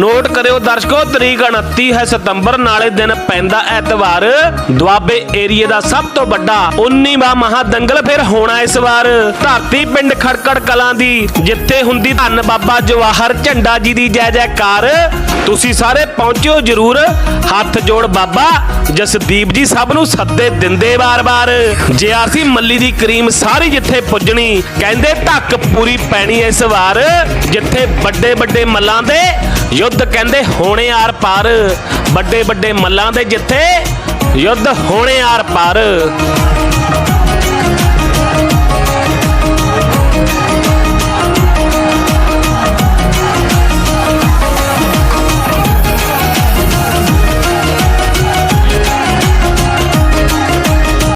Note ਕਰਿਓ ਦਰਸ਼ਕੋ, ਤਰੀਕ 29 ਹੈ ਸਤੰਬਰ, ਨਾਲੇ ਦਿਨ ਪੈਂਦਾ ਐਤਵਾਰ। ਦੁਆਬੇ ਏਰੀਏ ਦਾ ਸਭ ਤੋਂ ਵੱਡਾ 19ਵਾਂ ਮਹਾਦੰਗਲ ਫਿਰ ਹੋਣਾ ਇਸ ਵਾਰ। ਧਰਤੀ ਪਿੰਡ ਖੜਕੜ ਕਲਾਂ ਦੀ, ਜਿੱਥੇ ਹੁੰਦੀ ਧੰਨ ਬਾਬਾ ਜਵਾਹਰ ਝੰਡਾ ਜੀ ਦੀ ਜੈ ਜੈਕਾਰ। ਤੁਸੀਂ ਸਾਰੇ ਪਹੁੰਚਿਓ ਜਰੂਰ। ਹੱਥ ਜੋੜ ਬਾਬਾ ਜਸਦੀਪ ਜੀ ਸਭ ਨੂੰ ਸੱਦੇ ਦਿੰਦੇ ਵਾਰ-ਵਾਰ। ਜੇਆਰਸੀ ਮੱਲੀ ਦੀ ਕਰੀਮ ਸਾਰੀ ਜਿੱਥੇ ਪੁੱਜਣੀ, ਕਹਿੰਦੇ ਧੱਕ ਪੂਰੀ ਪੈਣੀ ਇਸ ਵਾਰ। ਜਿੱਥੇ ਵੱਡੇ ਵੱਡੇ ਮੱਲਾਂ ਦੇ ਯੁੱਧ ਕਹਿੰਦੇ ਹੋਣੇ ਆਰ ਪਾਰ। ਵੱਡੇ ਵੱਡੇ ਮੱਲਾਂ ਦੇ ਜਿੱਥੇ ਯੁੱਧ ਹੋਣੇ ਆਰ ਪਾਰ।